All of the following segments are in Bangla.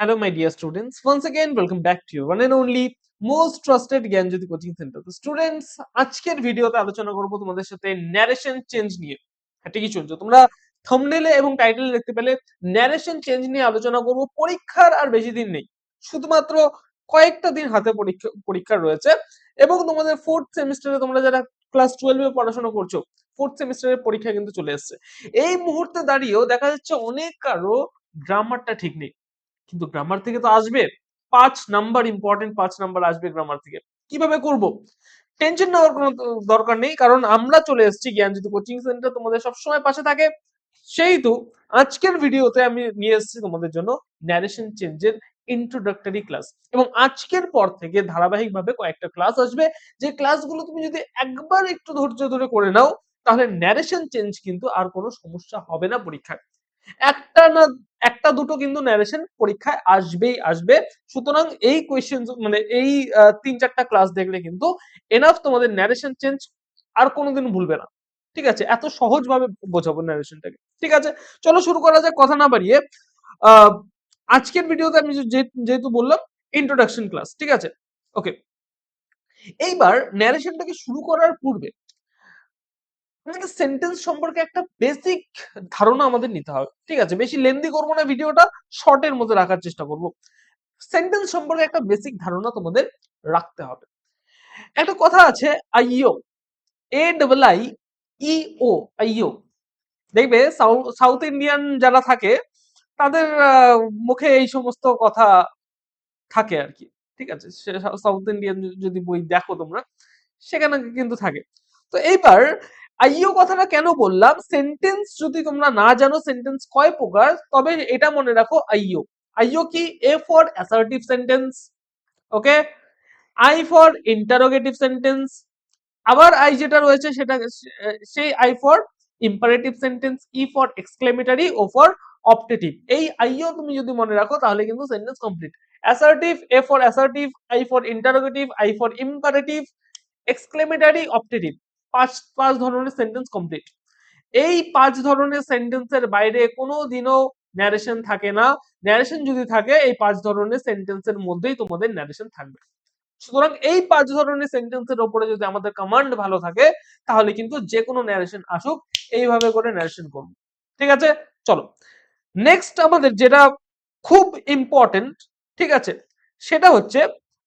Hello, my dear students. Once again, welcome back to your one and only most trusted Gyanjyoti coaching centre তো স্টুডেন্টস আজকের ভিডিওতে আলোচনা করব তোমাদের সাথে ন্যারেশন চেঞ্জ নিয়ে। হ্যাঁ ঠিকই শুনছো তোমরা থাম্বনেলে এবং টাইটেলে দেখতে পেলে ন্যারেশন চেঞ্জ নিয়ে আলোচনা করব পরীক্ষার আর বেশি দিন নেই। শুধুমাত্র কয়েকটা দিন হাতে পরীক্ষা পরীক্ষা রয়েছে এবং তোমাদের ফোর্থ সেমিস্টারে তোমরা যারা ক্লাস টুয়েলভে পড়াশোনা করছ ফোর্থ সেমিস্টারের পরীক্ষা কিন্তু চলে এসেছে। এই মুহূর্তে দাঁড়িয়েও দেখা যাচ্ছে অনেক কারও গ্রামারটা ঠিক নেই। কিন্তু গ্রামার থেকে তো আসবে। পাঁচ নাম্বার ইম্পর্টেন্ট পাঁচ নাম্বার আসবে গ্রামার থেকে। কীভাবে করব? টেনশন নেওয়ার কোনো দরকার নেই, কারণ আমরা চলে এসেছি জ্ঞানজ্যোতি কোচিং সেন্টার তোমাদের সবসময় পাশে থাকে। সেইহেতু আজকের ভিডিওতে আমি নিয়ে এসেছি তোমাদের জন্য ন্যারেশন চেঞ্জের ইন্ট্রোডাক্টরি ক্লাস এবং আজকের পর থেকে ধারাবাহিকভাবে কয়েকটা ক্লাস আসবে। যে ক্লাসগুলো তুমি যদি একবার একটু ধৈর্য ধরে করে নাও, তাহলে ন্যারেশন চেঞ্জ কিন্তু আর কোনো সমস্যা হবে না পরীক্ষায়। একটা না একটা দুটো কিন্তু ন্যারেশন পরীক্ষায় আসবেই আসবে। সুতরাং এই কোয়েশ্চেন মানে এই তিন চারটা ক্লাস দেখলে কিন্তু এনাফ তোমাদের ন্যারেশন চেঞ্জ আর কোনোদিন ভুলবে না। ঠিক আছে? এত সহজভাবে বোঝাবো ন্যারেশনটাকে ঠিক আছে? চলো শুরু করা যাক, কথা না বাড়িয়ে। আজকের ভিডিওতে আমি যেহেতু বললাম ইন্ট্রোডাকশন ক্লাস ঠিক আছে? ওকে এইবার ন্যারেশনটাকে শুরু করার পূর্বে আমাদের সেন্টেন্স সম্পর্কে একটা বেসিক ধারণা আমাদের নিতে হবে। ঠিক আছে? বেশি লেন্দি করব না ভিডিওটা শর্টের মধ্যে রাখার চেষ্টা করব। সেন্টেন্স সম্পর্কে একটা বেসিক ধারণা তোমাদের রাখতে হবে। একটা কথা আছে, আইও এ ডবল আই ই ও আইও। দেখবে সাউথ ইন্ডিয়ান যারা থাকে, তাদের মুখে এই সমস্ত কথা থাকে আর কি। ঠিক আছে? সাউথ ইন্ডিয়ান যদি বই দেখো তোমরা, সেখানে কিন্তু থাকে। তো এইবার আইও কথাটা কেন বললাম? সেন্টেন্স যদি তোমরা না জানো সেন্টেন্স কয় প্রকার? তবে এটা মনে রাখো, আইও। আইও কি? A for assertive sentence okay I for interrogative sentence আবার আই যেটা রয়েছে সেটা সেই I for imperative sentence E for exclamatory O for optative এই আইও তুমি যদি মনে রাখো, তাহলে কিন্তু sentence complete assertive A for assertive I for interrogative I for imperative exclamatory optative পাঁচ পাঁচ ধরনের সেন্টেন্স কমপ্লিট এই পাঁচ ধরনের সেন্টেন্সের বাইরে কোনো দিনও ন্যারেশন থাকে না। ন্যারেশন যদি থাকে, এই পাঁচ ধরনের সেন্টেন্সের মধ্যেই তোমাদের ন্যারেশন থাকবে। সুতরাং এই পাঁচ ধরনের সেন্টেন্সের উপরে যদি আমাদের কমান্ড ভালো থাকে, তাহলে কিন্তু যে কোনো ন্যারেশন আসুক, এইভাবে করে ন্যারেশন করব। ঠিক আছে? চলো। নেক্সট আমাদের যেটা খুব ইম্পর্টেন্ট ঠিক আছে? সেটা হচ্ছে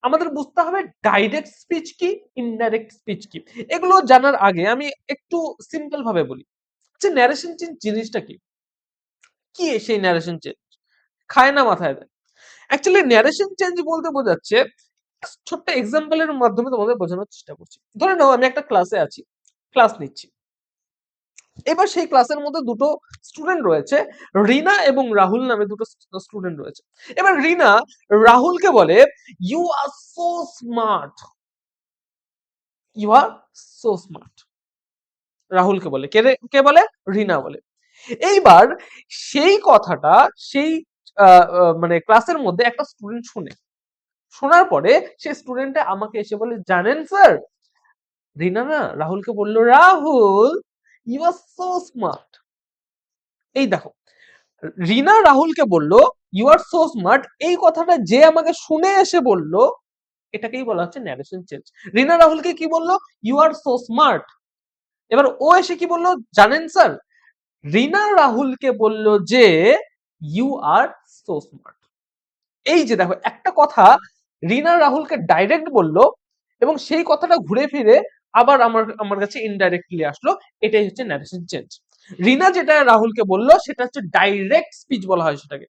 আমাদের বুঝতে হবে ডাইরেক্ট স্পিচ কি ইনডাইরেক্ট স্পিচ কি। এগুলো জানার আগে আমি একটু সিম্পল ভাবে বলি। যে ন্যারেশন চেঞ্জ জিনিসটা কি? কি সেই ন্যারেশন চেঞ্জ খায় না মাথায় দেয়। অ্যাকচুয়ালি ন্যারেশন চেঞ্জ বলতে বোঝাচ্ছে, ছোট্ট এক্সাম্পলের মাধ্যমে তোমাদের বোঝানোর চেষ্টা করছি। ধরে নাও, আমি একটা ক্লাসে আছি ক্লাস নিচ্ছি। এবার সেই ক্লাসের মধ্যে দুটো স্টুডেন্ট রয়েছে, রিনা এবং রাহুল নামে দুটো স্টুডেন্ট রয়েছে। এবার রিনা রাহুলকে বলে you are so smart you are so smart রাহুলকে বলে, কে কে বলে? রিনা বলে। এইবার সেই কথাটা সেই মানে ক্লাসের মধ্যে একটা স্টুডেন্ট শুনে। শোনার পরে সে স্টুডেন্টে আমাকে এসে বলে, জানেন স্যার রিনা না রাহুলকে বলল, Rahul you are so smart এই দেখো, রিনা রাহুলকে বলল ইউ আর সো স্মার্ট এই কথাটা যে আমাকে শুনে এসে বলল, এটাকেই বলা হচ্ছে ন্যারেশন চেঞ্জ রিনা রাহুলকে কি বলল? ইউ আর সো স্মার্ট এবার ও এসে কি বলল? জানেন স্যার রিনা রাহুলকে বলল যে ইউ আর সো স্মার্ট এই যে দেখো, একটা কথা রিনা রাহুলকে ডাইরেক্ট বলল, এবং সেই কথাটা ঘুরে ফিরে আবার আমার আমার কাছে ইনডাইরেক্টলি আসলো, এটাই হচ্ছে ন্যারেশন চেঞ্জ রিনা যেটা রাহুলকে বলল, সেটা হচ্ছে ডাইরেক্ট স্পিচ বলা হয় সেটাকে।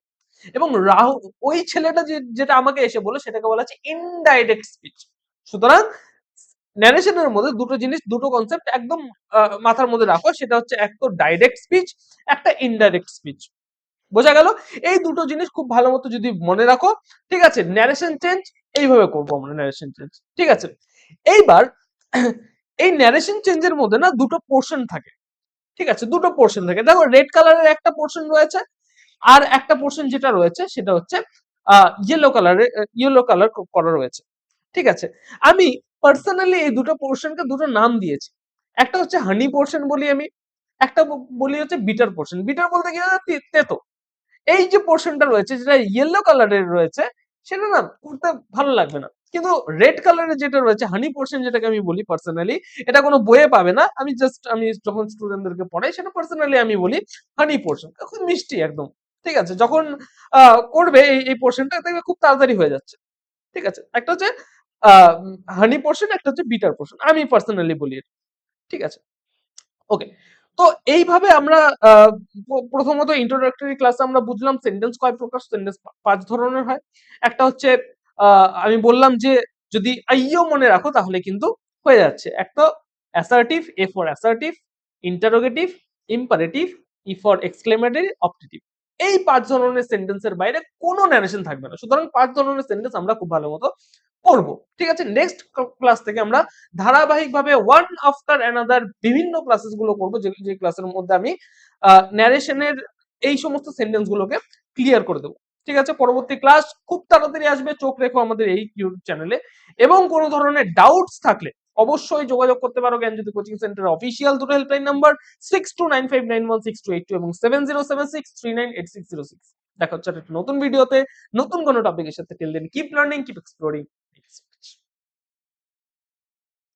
এবং রাহুল ওই ছেলেটা যে, যেটা আমাকে এসে বলল, সেটাকে বলা হচ্ছে ইনডাইরেক্ট স্পিচ সুতরাং ন্যারেশনের মধ্যে দুটো জিনিস, দুটো কনসেপ্ট একদম মাথার মধ্যে রাখো, সেটা হচ্ছে এক তো ডাইরেক্ট স্পিচ একটা ইনডাইরেক্ট স্পিচ বোঝা গেল? এই দুটো জিনিস খুব ভালো মতো যদি মনে রাখো, ঠিক আছে ন্যারেশন চেঞ্জ এইভাবে করব আমরা ন্যারেশন চেঞ্জ ঠিক আছে? এইবার এই ন্যারেশন চেঞ্জের মধ্যে না দুটো পোর্শন থাকে। ঠিক আছে? দুটো পোর্শন থাকে। দেখো রেড কালারের একটা পোর্শন রয়েছে আর একটা পোর্শন যেটা রয়েছে সেটা হচ্ছে ইয়েলো কালারের ইয়েলো কালার করা রয়েছে। ঠিক আছে? আমি পার্সোনালি এই দুটো পোর্শনকে দুটো নাম দিয়েছি। একটা হচ্ছে হানি পোর্শন বলি আমি, একটা বলি হচ্ছে বিটার পোর্শন বিটার বলতে কি? তেতো। এই যে পোর্শনটা রয়েছে, যেটা ইয়েলো কালারের রয়েছে, সেটা না করতে ভালো লাগবে না। কিন্তু রেড কালারের যেটা রয়েছে হানি পোর্শন যেটাকে আমি বলি পার্সোনালি এটা কোনো বইয়ে পাবে না। আমি জাস্ট আমি যখন স্টুডেন্টদেরকে পড়াই, সেটা পার্সোনালি আমি বলি হানি পোর্শন খুব মিষ্টি একদম। ঠিক আছে? যখন করবে এই পোর্শনটা দেখবে খুব তাড়াতাড়ি হয়ে যাচ্ছে। ঠিক আছে? একটা হচ্ছে হানি পোর্শন একটা হচ্ছে বিটার পোর্শন আমি পার্সোনালি বলি এটা। ঠিক আছে? ওকে তো এইভাবে আমরা প্রথমত ইন্ট্রোডাক্টরি ক্লাসে আমরা বুঝলাম সেন্টেন্স কয় প্রকার সেন্টেন্স পাঁচ ধরনের হয়। একটা হচ্ছে আমি বললাম যে যদি আইও মনে রাখো তাহলে কিন্তু হয়ে যাচ্ছে। একটা assertive A for assertive interrogative imperative E for exclamatory optative এই পাঁচ ধরনের সেন্টেন্সের বাইরে কোনো ন্যারেশন থাকবে না। সুতরাং পাঁচ ধরনের সেন্টেন্স আমরা খুব ভালো মতো পড়ব। ঠিক আছে? নেক্সট ক্লাস থেকে আমরা ধারাবাহিকভাবে ওয়ান আফটার অ্যানাদার বিভিন্ন ক্লাসেসগুলো করব। যে ক্লাসের মধ্যে আমি ন্যারেশনের এই সমস্ত সেন্টেন্স গুলোকে ক্লিয়ার করে দেবো। ঠিক আছে? পরবর্তী ক্লাস খুব তাড়াতাড়ি আসবে, চোখ রেখো আমাদের এই ইউটিউব চ্যানেলে এবং কোন ধরনের ডাউটস থাকলে অবশ্যই যোগাযোগ করতে পারো Gyan Gyanjyoti coaching centre official দুটো helpline number six two nine five nine one six two eight two এবং seven zero seven six three nine eight six zero six দেখা হচ্ছে একটা নতুন ভিডিওতে নতুন কোনো টপিকের সাথে। Then keep learning keep exploring